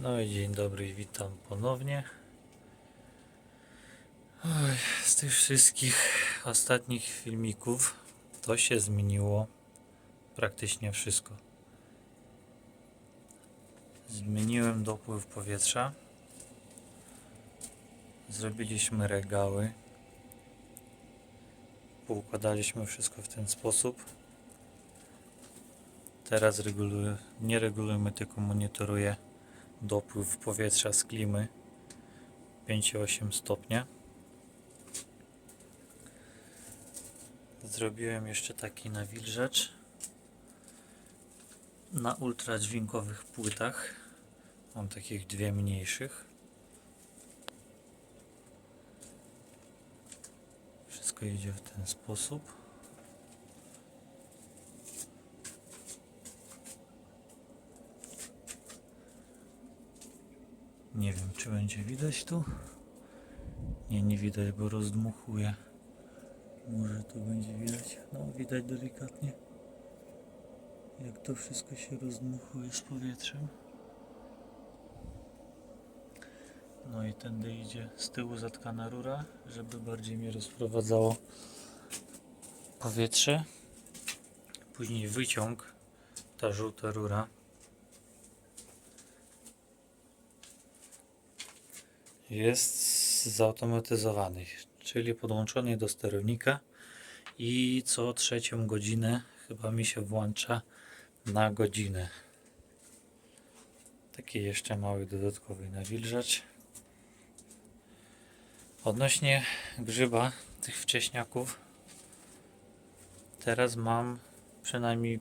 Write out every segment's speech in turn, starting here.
No i dzień dobry witam ponownie. Oj, z tych wszystkich ostatnich filmików to się zmieniło praktycznie wszystko. Zmieniłem dopływ powietrza. Zrobiliśmy regały. Poukładaliśmy wszystko w ten sposób. Teraz reguluję, nie regulujemy, tylko monitoruję dopływ powietrza z klimy 5,8 stopnia. Zrobiłem jeszcze taki nawilżacz na ultradźwiękowych płytach. Mam takich dwie mniejszych. Wszystko idzie w ten sposób. Nie wiem, czy będzie widać tu. Nie, nie widać, bo rozdmuchuje. Może to będzie widać. No, widać delikatnie. Jak to wszystko się rozdmuchuje z powietrzem. No i tędy idzie z tyłu zatkana rura, żeby bardziej mi rozprowadzało powietrze. Później wyciąg, ta żółta rura. Jest zautomatyzowany, czyli podłączony do sterownika i co trzecią godzinę chyba mi się włącza na godzinę. Taki jeszcze mały dodatkowy nawilżacz. Odnośnie grzyba tych wcześniaków teraz mam, przynajmniej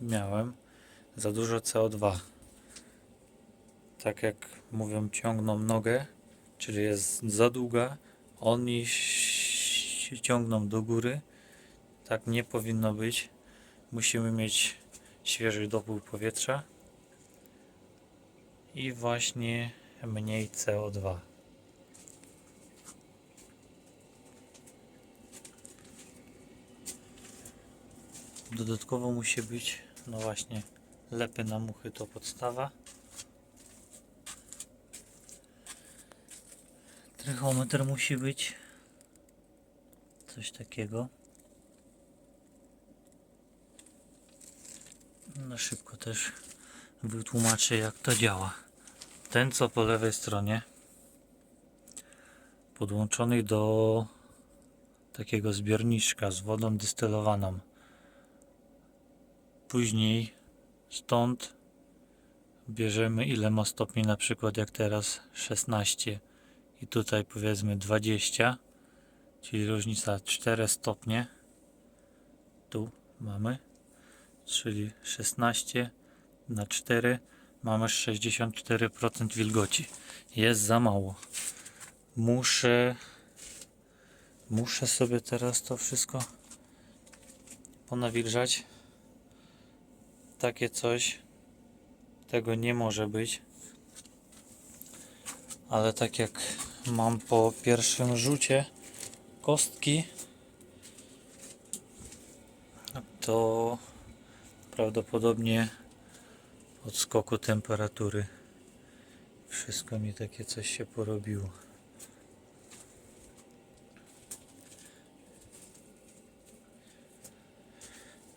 miałem za dużo CO2 tak jak mówią, ciągną nogę, czyli jest za długa, oni się ciągną do góry. Tak nie powinno być. Musimy mieć świeży dopływ powietrza i właśnie mniej CO2. Dodatkowo musi być, no właśnie, lepy na muchy to podstawa. Trychometr musi być. Coś takiego. No szybko też wytłumaczę jak to działa. Ten co po lewej stronie podłączony do takiego zbiorniczka z wodą dystylowaną. Później stąd bierzemy ile ma stopni na przykład jak teraz 16 i tutaj powiedzmy 20 czyli różnica 4 stopnie. Tu mamy czyli 16 na 4 mamy 64% wilgoci. Jest za mało. Muszę muszę sobie teraz to wszystko ponawilżać. Takie coś tego nie może być. Ale tak jak mam po pierwszym rzucie kostki, to prawdopodobnie od skoku temperatury. Wszystko mi takie coś się porobiło.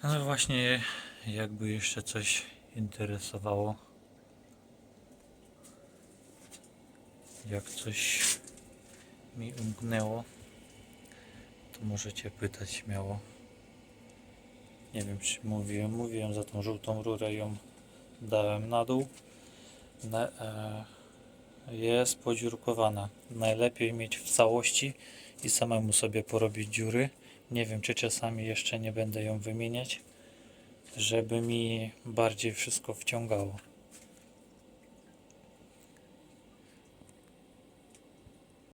Ale właśnie jakby jeszcze coś interesowało, jak coś mi umknęło, to możecie pytać śmiało. Nie wiem, czy mówiłem, mówiłem za tą żółtą rurę, ją dałem na dół. Na, e, jest podziurkowana. Najlepiej mieć w całości i samemu sobie porobić dziury. Nie wiem, czy czasami jeszcze nie będę ją wymieniać, żeby mi bardziej wszystko wciągało.